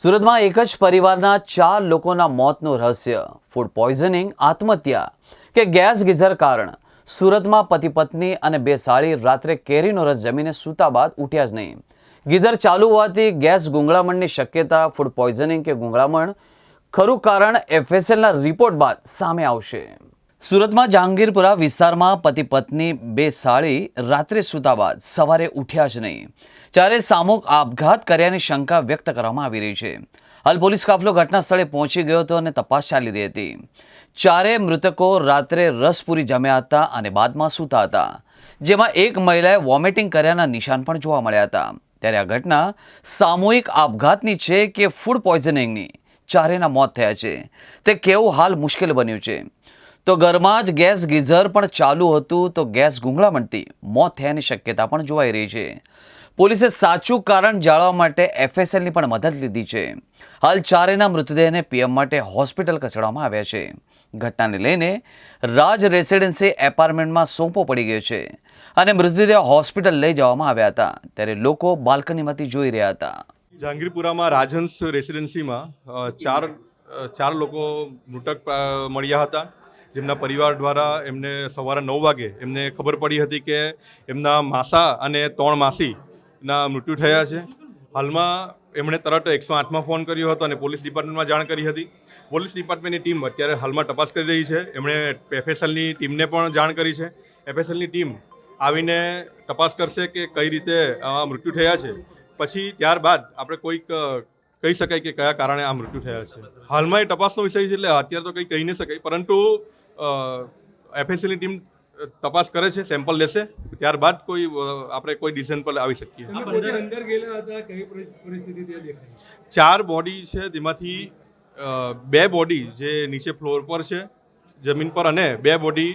સુરતમાં એક જ પરિવારના ચાર લોકોના મોતનું રહસ્ય. ફૂડ પોઈઝનિંગ આત્મહત્યા કે ગેસ ગીઝર કારણ. સુરતમાં પતિ પત્ની અને બે સાળી રાત્રે કેરીનો રસ જમીને સૂતા બાદ ઉઠ્યા જ નહીં. ગીઝર ચાલુ હોવાથી ગેસ ગુંગળામણની શક્યતા ફૂડ પોઈઝનિંગ કે ગુંગળામણ ખરું કારણ એફએસએલના રિપોર્ટ બાદ સામે આવશે. સુરતમાં જહાંગીરપુરા વિસ્તારમાં પતિ પત્ની બે સાળી રાત્રે સૂતા બાદ સવારે ઉઠ્યા જ નહીં. ત્યારે સામૂહિક આપઘાત કર્યાની શંકા વ્યક્ત કરવામાં આવી રહી છે. હાલ પોલીસ કાફલો ઘટના સ્થળે પહોંચી ગયો હતો અને તપાસ ચાલી રહી હતી. ચારે મૃતકો રાત્રે રસપુરી જમ્યા હતા અને બાદમાં સૂતા હતા. જેમાં એક મહિલાએ વોમિટિંગ કર્યાના નિશાન પણ જોવા મળ્યા હતા. ત્યારે આ ઘટના સામૂહિક આપઘાતની છે કે ફૂડ પોઈઝનિંગની? ચારેના મોત થયા છે. તે કેવું હાલ મુશ્કેલ બન્યું છે? તો ઘરમાં જ ગેસ ગીઝર પણ ચાલુ હતું તો ગેસ ગુંગળામણથી મોત થયાની શક્યતા પણ જોવાઈ રહી છે. પોલીસે સાચું કારણ જાણવા માટે એફએસએલની પણ મદદ લીધી છે. હાલ ચારેના મૃતદેહને પીએમ માટે હોસ્પિટલ ખસેડવામાં આવ્યા છે. ઘટનાને લઈને રાજ રેસિડેન્સી એપાર્ટમેન્ટમાં સોંપો પડી ગયો છે અને મૃતદેહ હોસ્પિટલ લઈ જવામાં આવ્યા હતા. ત્યારે લોકો બાલ્કનીમાંથી જોઈ રહ્યા હતા. જહાંગીરપુરામાં રાજહંસ રેસિડેન્સીમાં ચાર ચાર લોકો મૃતક મળ્યા હતા. જેમના પરિવાર દ્વારા એમને સવારે નવ વાગે એમને ખબર પડી હતી કે એમના માસા અને ત્રણ માસીના મૃત્યુ થયા છે. હાલમાં એમણે તરત એકસો આઠમાં ફોન કર્યો હતો અને પોલીસ ડિપાર્ટમેન્ટમાં જાણ કરી હતી. પોલીસ ડિપાર્ટમેન્ટની ટીમ અત્યારે હાલમાં તપાસ કરી રહી છે. એમણે એફએસએલની ટીમને પણ જાણ કરી છે. એફએસએલની ટીમ આવીને તપાસ કરશે કે કઈ રીતે મૃત્યુ થયા છે. પછી ત્યારબાદ આપણે કોઈક કહી શકાય કે કયા કારણે આ મૃત્યુ થયા છે. હાલમાં એ તપાસનો વિષય છે એટલે અત્યારે તો કંઈ કહી નહીં શકાય. પરંતુ એફએસએલની ટીમ તપાસ કરે છે સેમ્પલ લેશે. ત્યારબાદ કોઈ આપણે કોઈ ડિસિઝન પર આવી શકીએ. અંદર ગયેલા હતા કેવી પરિસ્થિતિ ત્યાં દેખાઈ? ચાર બોડી છે તેમાંથી બે બોડી જે નીચે ફ્લોર પર છે જમીન પર અને બે બોડી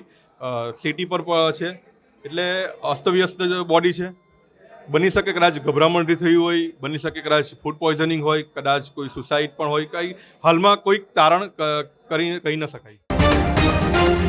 સિટી પર છે. એટલે અસ્તવ્યસ્ત બોડી છે. બની શકે કદાચ ગભરામણથી થયું હોય બની શકે કદાચ ફૂડ પોઈઝનિંગ હોય કદાચ કોઈ સુસાઇડ પણ હોય કંઈ હાલમાં કોઈક તારણ કરી કહી ન શકાય. Müzik